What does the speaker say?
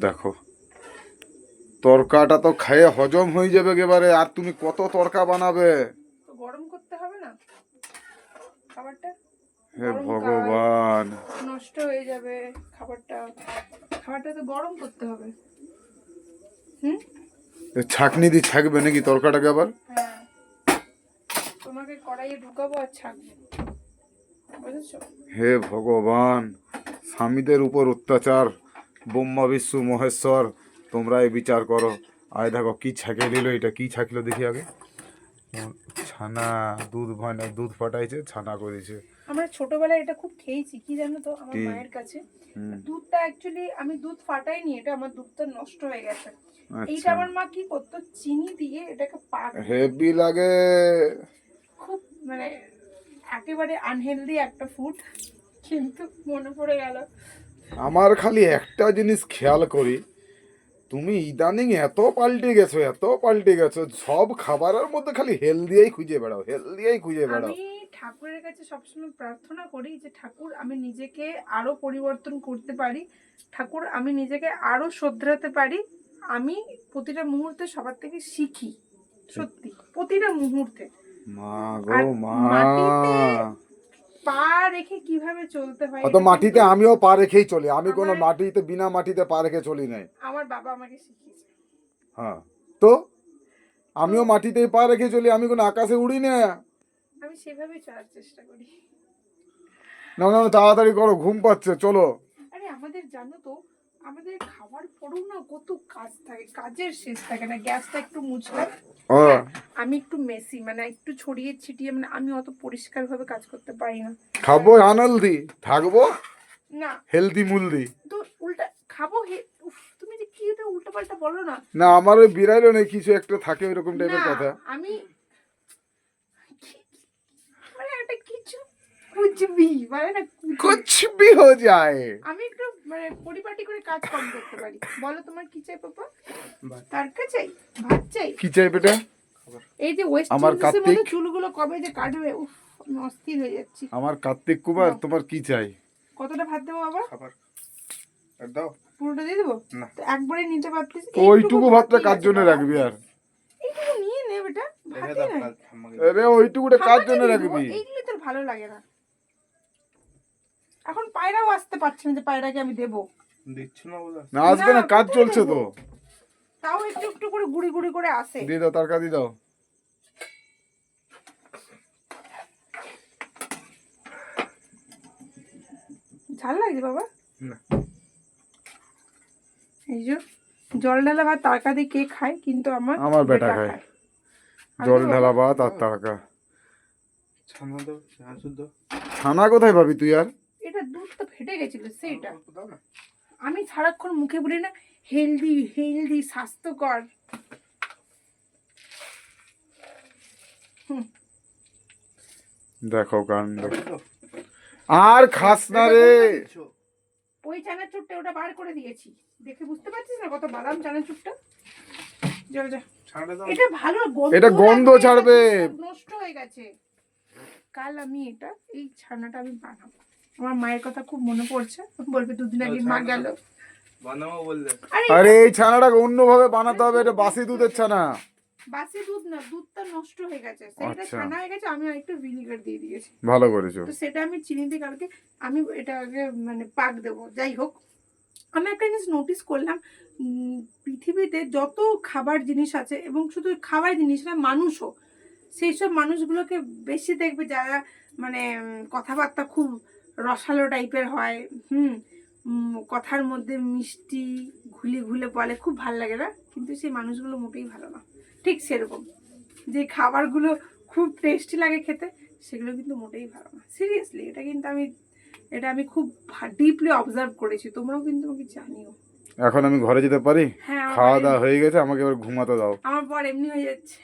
দেখো। তরকাটা তো খেয়ে হজম হয়ে যাবে এবারে আর তুমি কত তরকা বানাবে? গরম করতে হবে না? খাবারটা? হে ভগবান। নষ্ট হয়ে যাবে খাবারটা। খাবারটা তো গরম করতে হবে। হুম? ছাকনি দিয়ে ছাকবে নাকি তরকাটাকে আবার? হ্যাঁ। তোমাকে কড়াইয়ে ঢুকাবো আর হে ভগবান স্বামীদের উপর অত্যাচার। ব্রহ্মা বিষ্ণু মহেশ্বর তোমরা এই বিচার করো। আয় দেখো কি ছাকে দিল এটা কি ছাকলো দেখি আগে। ছানা দুধ মানে দুধ ফাটাইছে ছানা করেছে। আমরা ছোটবেলায় এটা খুব খেয়েছি কি জানো তো আমার মায়ের কাছে। দুধটা অ্যাকচুয়ালি আমি দুধ ফাটাইনি এটা আমার দুধটা নষ্ট হয়ে গেছে। এইটা আচ্ছা আমার মা কি করতো চিনি দিয়ে এটাকে পাক হেভি লাগে। খুব মানে একেবারে আনহেলদি একটা ফুড কিন্তু মনে পড়ে গেল। আমার খালি একটা জিনিস খেয়াল করি তুমি ইদানিং এত পাল্টে গেছো এত পাল্টে গেছো সব খাবারের মধ্যে খালি হেলদিয়াই খুঁজে বেড়াও হেলদিয়াই খুঁজে বেড়াও। ঠাকুরের কাছে সবসময় প্রার্থনা করি যে ঠাকুর আমি নিজেকে আরও পরিবর্তন করতে পারি ঠাকুর আমি নিজেকে আরও শোধরাতে পারি আমি প্রতিটা মুহূর্তে সবার থেকে শিখি। সত্যি প্রতিটা মুহূর্তে। মা গো মা। পা রেখে কীভাবে চলতে হয় তো মাটিতে আমিও পা রেখেই চলি। আমি কোনো মাটিতে বিনা মাটিতে পা রেখে চলি নাই। আমার বাবা আমাকে শিখিয়েছে। হ্যাঁ। তো? আমিও মাটিতেই পা রেখে চলি আমি কোনো আকাশে উড়ি না। আমি সেভাবেই চলার চেষ্টা করি। না না না, তাড়াতাড়ি করো ঘুম পাচ্ছে চলো। আরে আমাদের জানো তো আমাদের খাবার পরেও না কত কাজ থাকে কাজের শেষ থাকে না গ্যাসটা একটু মুছলাম হ্যাঁ, আমি একটু মেসি মানে একটু ছড়িয়ে ছিটিয়ে মানে আমি অত পরিষ্কার ভাবে কাজ করতে পারি না। খাব থাকব না। হেলদি মুলদি। তো উল্টা খাব তুমি যে কি এটা উল্টা পাল্টা বলো না। না আমার ওই বিড়াইলো নেই কিছু একটা থাকে ওইরকম টাইপের কথা। আমি মানে একটা কিছু কুচবি মানে না কুচ- কুছ ভি হো যায়। আমি একটু মানে পরিপাটি করে কাজ কম করতে পারি। বলো তোমার কি চাই পাপা? তারকা চাই? ভাত চাই? কি চাই বেটা? এই যে ওয়েস্ট আমার কার্তিক- চুলগুলো কবে যে কাটবে উফ আমি অস্থির হয়ে যাচ্ছি। আমার কার্তিক কুমার তোমার কি চাই? কতটা ভাত দেবো বাবা? খাবার। দাও। পুরোটা দিয়ে দেবো? না। তো একবারে নিতে পারতিস ওইটুকু ভাতটা কার জন্য রাখবি আর? এইটুকু নিয়ে নে বেটা আরে ওইটুকুটা কার জন্য রাখবি? এইগুলো তোর ভালো লাগে না। এখন পায়রাও আসতে পারছে না যে পায়রাকে আমি দেবো। দিচ্ছ না বলে না আসবে না না, কাজ চলছে তো। তাও একটু একটু করে গুড়ি গুড়ি করে আসে। দিয়ে দাও তরকা দিয়ে দাও। ঝাল লাগছে বাবা? না। এই যে জল ঢালা ভাত তরকা দিয়ে কে খায় কিন্তু আমার আমার বেটা খায়। জল ঢালা ভাত আর তরকা। ছানা দাও। ছানা কোথায় পাবি তুই আর? এটা দুধটা গেছিল সেইটা। আমি সারাক্ষণ মুখে বলি না হেলদি হেলদি স্বাস্থ্যকর। দেখো কাণ্ড। আর খাস না রে। ওই চানাচুরটা ওটা বার করে দিয়েছি। দেখে বুঝতে পারছিস না কত বাদাম চানাচুরটা? যা এটা ভালো গন্ধ এটা গন্ধ ছাড়বে। নষ্ট হয়ে গেছে। কাল আমি এটা এই ছানাটা আমি বানাবো। আমার মায়ের কথা খুব মনে পড়ছে। বলবে দুদিন আগে মা গেল। আরে আরে এই ছানাটাকে অন্যভাবে বানাতে হবে এটা বাসি দুধের ছানা। বাসি দুধ না দুধটা নষ্ট হয়ে গেছে। সেটা আচ্ছা। ছানা হয়ে গেছে আমি একটু ভিনিগার দিয়ে দিয়েছি। ভালো করেছ। তো সেটা আমি চিনি দিয়ে কালকে আমি এটা আগে মানে পাক দেবো। যাই হোক আমি একটা জিনিস নোটিস করলাম উম, পৃথিবীতে যত খাবার জিনিস আছে এবং শুধু খাবার জিনিস না মানুষও। সেই সব মানুষগুলোকে বেশি দেখবে যারা মানে কথাবার্তা খুব রসালো টাইপের হয় হুম কথার মধ্যে মিষ্টি ঘুলে ঘুলে বলে খুব ভালো লাগে না কিন্তু সেই মানুষগুলো মোটেই ভালো না। ঠিক সেরকম। যে খাবারগুলো খুব টেস্টি লাগে খেতে সেগুলো কিন্তু মোটেই ভালো না। সিরিয়াসলি এটা কিন্তু আমি এটা আমি খুব ডিপলি অবজার্ভ করেছি তোমরাও কিন্তু আমাকে জানিও। এখন আমি ঘরে যেতে পারি? হ্যাঁ খাওয়া দাওয়া হয়ে গেছে আমাকে এবার ঘুমাতে দাও। আমার পর এমনি হয়ে যাচ্ছে।